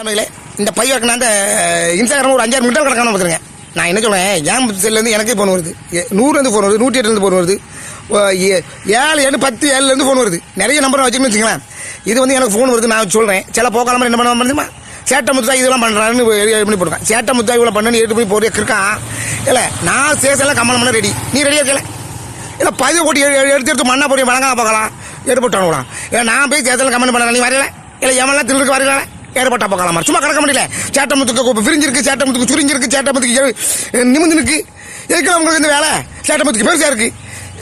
இந்த பையன் அந்த இன்ஸ்டாகிராம் ஒரு அஞ்சாறு மீட்டர் கணக்கான பார்த்துருங்க நான் என்ன சொல்றேன்? ஏன் செல்லேருந்து எனக்கே ஃபோன் வருது. நூறுலேருந்து ஃபோன் வருது நூற்றி எட்டுலேருந்து ஃபோன் வருது. ஓ, ஏ- ஏழு எட்டு பத்து ஏழுலேருந்து ஃபோன் வருது. நிறைய நம்பர் வச்சுக்கணும்னு வச்சுக்கலாம் இது வந்து எனக்கு ஃபோன் வருது நான் சொல்கிறேன் சில போக்காலம் என்ன பண்ண முடியுமா சேட்டை முத்தா இதெல்லாம் பண்ணுறான்னு பண்ணி போட்டுருக்கேன். சேட்டை முத்தா இவ்வளோ பண்ணு எடுத்து போய் போறிய இருக்கான். இல்லை நான் சேசெல்லாம் கம்மன் பண்ண ரெடி நீ ரெடியாக இருக்கல இல்லை பதிவு போட்டு எடுத்து எடுத்து மண்ணா போட்டு வழங்க பார்க்கலாம். ஏற்பட்டானுங்களா இல்லை நான் போய் சேத்தில் கமெண்ட் பண்ண நீ வரல இல்லை எவன்லாம் திருடுக்கு வரல ஏற்பட்டா பார்க்கலாம் சும்மா கிடக்க முடியல சேட்டை முத்துக்கு விரிஞ்சிருக்கு சேட்டை முத்துக்கு சுரிஞ்சிருக்கு சேட்டை முத்துக்கு நிமிந்து நிற்கு எதுக்கு உங்களுக்கு இந்த வேலை சேட்டை முத்துக்கு பெருசாக இருக்கு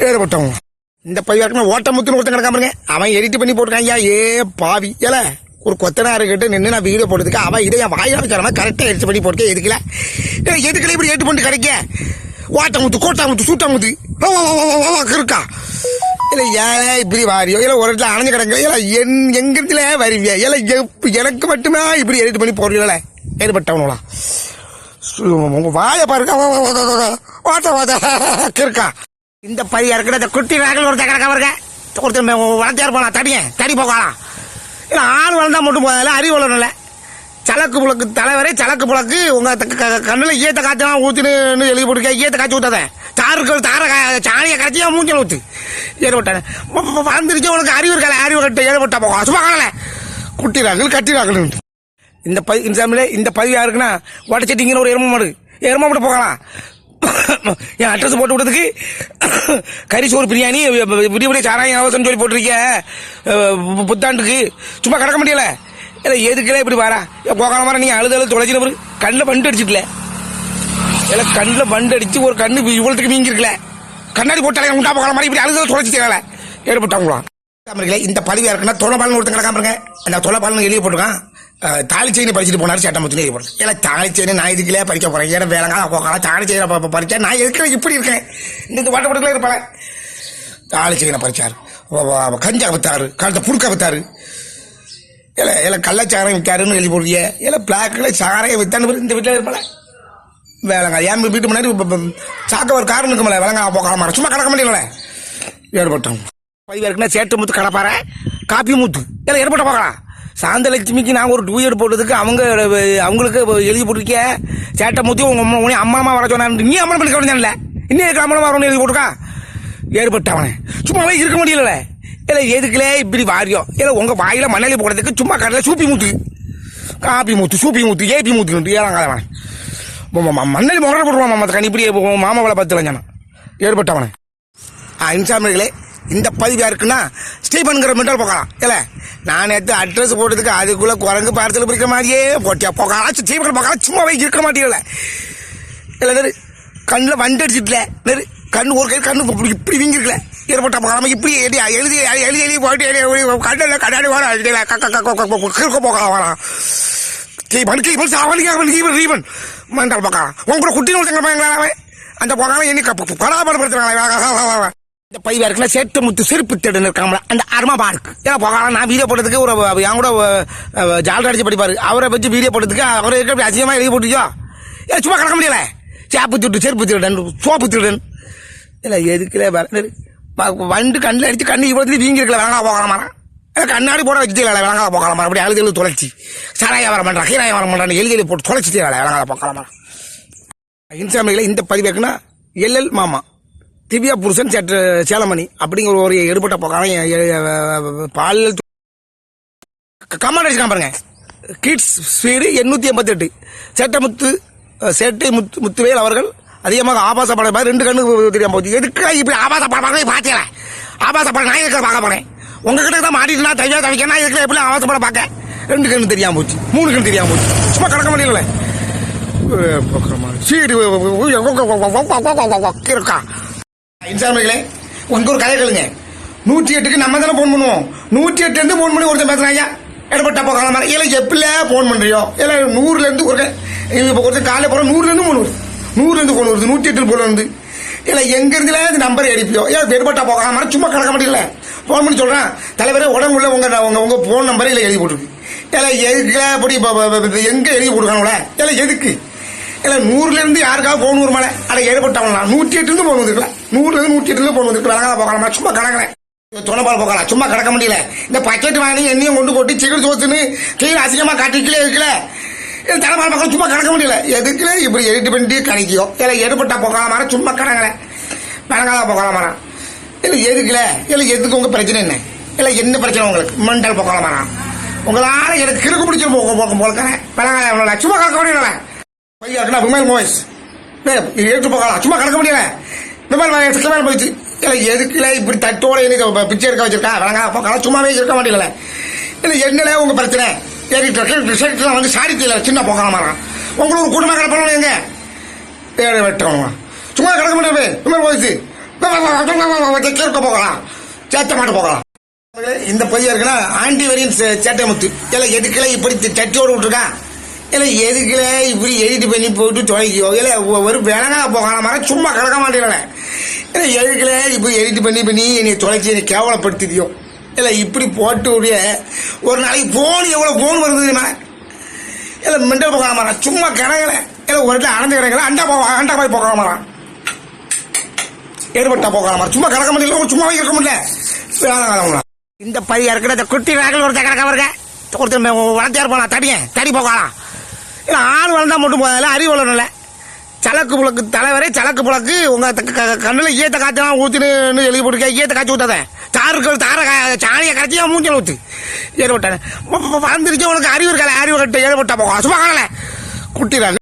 ஏற்பட்டவங்க இந்த பையன் ஓட்ட முத்துன்னு ஒருத்தன் கிடக்காம அவன் எடிட் பண்ணி போட்டுருக்கான் ஐயா ஏ பாவி ஏல ஒரு கொத்தனார் கிட்ட நின்று நான் வீடியோ போட்டதுக்கு அவன் இதை என் வாயில வைக்கிற கரெக்டாக எடிட் பண்ணி போட்டு எதுக்கல எதுக்கல எதுக்குல இப்படி ஏட்டு பண்ணி கிடைக்க ஓட்ட முத்து கோட்டா முத்து சூட்டா முத்து இருக்கா இல்லை ஏன் இப்படி வாரியோ இல்ல ஒரு இடத்துல அணைஞ்சு கிடங்க இல்ல என் எங்கிருந்துல வருவியா? இல்ல எனக்கு மட்டுமே இப்படி எடிட் பண்ணி போடுறீங்களே ஏற்பட்டவங்களா உங்க வாய பாருங்க. வா, வாத்த இருக்கா இந்த பையன் இருக்கிற இந்த குட்டி நாகல் ஒரு கிடக்க வருங்க ஒருத்தர் வளர்த்தியார் போனா தடியன். தடி போகலாம் இல்ல ஆள் வளர்ந்தா மட்டும் போதால அறிவு வளரணும்ல. சலக்கு புலக்கு தலைவரே சலக்கு புலக்கு உங்க க- கண்ணுல ஈயத்த காய்ச்சலாம் ஊத்துன்னு எழுதி போட்டுருக்கேன் ஈயத்த காய்ச்சி ஊத்தாத. தாருக்கு தார சாணியை கரைச்சி மூஞ்சல் ஊத்து. ஏற்பட்டான வந்துருச்சு உனக்கு அறிவு இருக்கல அறிவு கட்ட. ஏற்பட்டா போகலாம் சும்மா காணல. குட்டி ராகல் கட்டி ராகல் இந்த பதி சமையல இந்த பதிவு யாருக்குன்னா வடச்சட்டிங்கிற ஒரு எரும மாடு. எரும மாடு போகலாம் என் அட்ரஸ் போட்டு விட்டதுக்கு கறி சோறு பிரியாணி விடிய விடிய சாராயம் அவசரம் சொல்லி போட்டிருக்க அஹ், புத்தாண்டுக்கு. சும்மா கிடக்க முடியல. இல்லை எதுக்குல இப்படி வாரா? போகாம வர நீ அழுது அழுது தொலைச்சின பிறகு கண்ணில் பண்டு அடிச்சுக்கல இல்லை கண்ணில் பண்டு அடிச்சு ஒரு கண்ணு இவ்வளோத்துக்கு மீங்கிருக்கல கண்ணாடி போட்டாலே உண்டா போகலாம் மாதிரி இப்படி அழுது தொலைச்சி தேவை ஏற்பட்டாங்களா? இந்த பதிவு இருக்குன்னா தொலைபாலன் ஒருத்தன் கிடக்காம அந்த தொலைபாலன் எழுதி போட்டிருக்கான். தாலி செயினை படிச்சுட்டு போனார் சட்டம் முத்துன்னு எழுதி போட்டு இல்லை தாலி செயினை நான் இதுக்குள்ளே படிக்க போகிறேன் ஏன்னா வேலைங்க போகலாம் தாலி செயினை ப- நான் எதுக்கு இப்படி இருக்கேன்? இந்த வாட்ட படத்துல இருப்பேன் தாலி செயினை பறிச்சாரு. கஞ்சா வித்தாரு கழுத்தை புடுக்க வித்தாரு இல்லை இல்லை கள்ளச்சாரம் விற்காருன்னு எழுதி போடுறிய இல்லை பிளாக்கில் சாரையை வித்தான்னு இந்த வீட்டில் இருப்பல வேலைங்க. என் வீட்டு முன்னாடி இப்ப- சாக்க ஒரு காரணம் இருக்குமில்ல வேலைங்க மாட்டேன் சும்மா கிடக்க முடியல ஏற்பட்டோம் பதிவு இருக்குன்னா சேட்டு முத்து கடப்பார காப்பி முத்து. எல்லாம் ஏற்பட்ட பார்க்கலாம் சாந்தலட்சுமிக்கு நாங்கள் ஒரு டூ இயர் போட்டதுக்கு அவங்க அவங்களுக்கு எழுதி போட்டிருக்க சேட்டை முத்தி உங்கள் அம்மா உன்னை அம்மா அம்மா வர சொன்னான் நீ அம்மன் பண்ணி கவனிச்சான்ல இன்னும் இருக்க அம்மன் வரணும்னு எழுதி போட்டுக்கா ஏற்பட்ட அவனை சும்மாவே இருக்க முடியல இல்லை எதுக்குலே இப்படி வாரியம் இல்லை உங்கள் வாயில் மணலி போடுறதுக்கு சும்மா கடலை சூப்பி முத்து. காப்பி முத்து சூப்பி முத்து ஏபி முத்து ஏழாங்காலவன் மண்ணலி முகர போடுவான் மாமா கனி போவோம் மாமாவளை பத்து ஏற்பட்டவனே. ஏற்பட்டவனை இன்சாமிகளே இந்த பதிவு யாருக்குன்னா ஸ்டீபன்கிற மெண்டல் போகலாம். இல்லை நான் நேற்று அட்ரஸ் போட்டதுக்கு அதுக்குள்ளே குரங்கு பார்சல் பிடிக்கிற மாதிரியே போட்டியா? போகலாம் ஸ்டீபன் போகலாம் சும்மா இருக்க மாட்டீங்கல்ல இல்லை நெரு கண்ணில் வண்டு அடிச்சிட்டல நெரு கண்ணு ஒரு கை கண்ணு இப்படி இப்படி வீங்கிருக்கல. ஏற்பட்ட போகலாம்? இப்படி எழுதி எழுதி எழுதி எழுதி போட்டு எழுதி கண்ணில் கண்ணாடி வர கிறுக்க போகலாம் வரலாம் ஸ்டீபன் கீபன் சாவன் கீபன் கீபன் ரீபன் மெண்டல் போகலாம் உங்களோட குட்டி ஒருத்தங்க அந்த போகலாம் என்ன பலப்படுத்துறாங்க இந்த பைவா இருக்குல்ல சேட்டு முத்து செருப்பு தேடுன்னு இருக்காங்களா அந்த அருமா பார்க்கு. ஏன்னா போகலாம் நான் வீடியோ போட்டதுக்கு ஒரு என் கூட அஹ், ஜால்ரா அடிச்சு படிப்பாரு. அவரை வச்சு வீடியோ போட்டதுக்கு அவரை இருக்க அப்படி எழுதி போட்டுச்சோ ஏ சும்மா கிடக்க முடியல? சேப்பு திட்டு செருப்பு திருடன் சோப்பு திருடன் இல்லை எதுக்குல வர- வ- வண்டு கண்ணில் அடிச்சு கண்ணு இவ்வளோ வீங்கி இருக்கல வேணா போகலாமா கண்ணாடி போட வச்சுட்டு வேணா போக்கலாம் அப்படி அழுது எழுது தொலைச்சி. சாராய வர மாட்டான் கீராய வர மாட்டான் எழுதி எழுதி போட்டு தொலைச்சிட்டு வேணா போக்கலாம் இன்ஸ்டாமில் இந்த பதிவேக்குன்னா எல்எல் மாமா திவ்யா புருஷன் சற்று சேலமணி அப்படிங்கிற ஒரு எடுபட்ட பக்கம். பாலியல் கமெண்ட் அடிச்சு பாருங்க. கிட்ஸ் ஸ்பீடு எண்ணூற்றி எண்பத்தெட்டு. சேட்டமுத்து சேட்டை முத்து முத்துவேல் அவர்கள் அதிகமாக ஆபாச படம் மாதிரி ரெண்டு கண்ணுக்கு தெரியாம போச்சு. எதுக்கு இப்படி ஆபாச படம் பார்க்கவே ஆபாச படம் நான் இருக்கிற பார்க்க போனேன் உங்ககிட்ட தான் மாட்டிட்டு நான் தவியா தவிக்கணும் இதுக்கு எப்படி ஆபாச பார்க்க ரெண்டு கண்ணு தெரியாம போச்சு மூணு கண்ணு தெரியாம போச்சு சும்மா கிடக்க முடியல சீடு இருக்கா இன்சாமிகளே உங்க ஒரு கதை கேளுங்க நூற்றி எட்டுக்கு நம்ம தானே போன் பண்ணுவோம் நூற்றி எட்டுலேருந்து ஃபோன் போன் பண்ணி ஒருத்தன் பேசுறாங்க இடப்பட்ட போகலாம் இல்லை எப்படில போன் பண்ணுறியோ இல்லை நூறுலேருந்து ஒரு இப்போ ஒருத்தர் காலையில் போகிறோம் நூறுலேருந்து இருந்து வருது நூறுலேருந்து போன் வருது நூற்றி எட்டு போன் வருது இல்லை எங்கேருந்துல இந்த நம்பர் அடிப்பியோ ஏன் போகலாம் மரம் சும்மா கிடக்க முடியல ஃபோன் பண்ணி சொல்கிறேன் தலைவரே உடம்புள்ள உங்க உங்க உங்க போன் இல்லை எழுதி போட்டுருக்கு. இல்லை எதுக்கு அப்படி இப்ப- எங்க எழுதி போட்டுருக்காங்களே இல்லை எதுக்கு? இல்லை நூறுலேருந்து யாருக்காக யாருக்காவது ஒரு மலை அதை ஏற்பட்டவங்களா நூற்றி எட்டுலேருந்து ஃபோன் போன் நூறுலேருந்து நூற்றி எட்டுலேருந்து ஃபோன் வந்துருக்கு விளங்காத போகலாமா சும்மா கணக்கிறேன் துணைப்பால் போக்கலாம் சும்மா கிடக்க முடியல. இந்த பக்கெட் வாங்கி எண்ணெயும் கொண்டு போட்டு சிக்கன் சோத்துன்னு கீழே அதிகமாக காட்டிக்கலே இருக்கல இது பக்கம் சும்மா கிடக்க முடியல. எதுக்குல இப்படி எடிட் பண்ணிட்டு கிடைக்கும் இல்லை எடுபட்டா போகலாம் மரம் சும்மா கிடங்கல விளங்காத போகலாம் மரம் இல்லை எதுக்குல இல்லை எதுக்கு உங்க பிரச்சனை என்ன? இல்லை என்ன பிரச்சனை உங்களுக்கு? மெண்டல் போகலாம் உங்களால எனக்கு கிறுக்கு பிடிச்ச போக போக போலக்கிறேன் விளங்காத சும்மா கலக்க முடியல. பையா இருக்குண்ணா விமல் மோய்ஸ் எடுத்து போகலாம் சும்மா கலக்க முடியல. விமல் வயசுக்கு மேல போயிடுச்சு. இல்லை எதுக்குல இப்படி தட்டோட எனக்கு பிச்சை எடுக்க வச்சிருக்கா? விளங்கா போகலாம் சும்மாவே இருக்க மாட்டேங்கல இல்லை என்னல உங்க பிரச்சனை? சரி ரிசல்ட் வந்து சாரி தெரியல சின்ன போகலாம் மாறான் உங்களுக்கு குடும்ப கலப்பணும் எங்க? ஏழை சும்மா கிடக்க முடியாது விமல் போயிடுச்சு கேட்க போகலாம் சேட்டை மாட்ட போகலாம் இந்த பையன் இருக்குன்னா ஆண்டி வரையும் சேட்டை முத்து இல்லை எதுக்கல இப்படி சட்டியோடு விட்டுருக்கான் இல்லை எதுக்கல இப்படி எடிட் பண்ணி போட்டு தொலைக்கியோ? இல்லை ஒரு விலங்கா போகலாம் மரம் சும்மா கிடக்க மாட்டேங்கிறேன் இல்லை எதுக்கல இப்படி எடிட் பண்ணி பண்ணி என்னை தொலைச்சி என்னை கேவலப்படுத்திடியோ இல்லை இப்படி போட்டு உடைய ஒரு நாளைக்கு போன் எவ்வளோ போன் வருது தெரியுமா? இல்லை மெண்டல் போகலாம் மரம் சும்மா கிடக்கல. இல்லை ஒரு இடத்துல அடைஞ்சு கிடக்கல. அண்டா போக அண்டா போய் போகலாம் மரம் ஏற்பட்டா போகலாம் சும்மா கிடக்க முடியல சும்மாவே இருக்க முடியல. இந்த பையன் இருக்கிற இந்த குட்டி வேகல் ஒருத்தர் கிடக்க வருங்க ஒருத்தர் வளர்த்தியார் போலாம் தடியே தடி போகலாம் இல்லை ஆள் வளர்ந்தா மட்டும் போதால அறிவு வளரல சலக்கு புழக்கு தலைவரே சலக்கு புழக்கு உங்க கண்ணில் ஈயத்த காய்ச்சலாம் ஊத்துன்னு எழுதி போட்டுக்க ஈயத்த காய்ச்சி ஊத்தாத. தாருக்கு தார சாணியை கரைச்சி என் ஊற்று ஊத்து. ஏற்பட்டானே. வந்துருச்சு உனக்கு அறிவு இருக்கல? அறிவு கட்டு ஏற்பட்டா போகலாம் சும்மா காணல குட்டி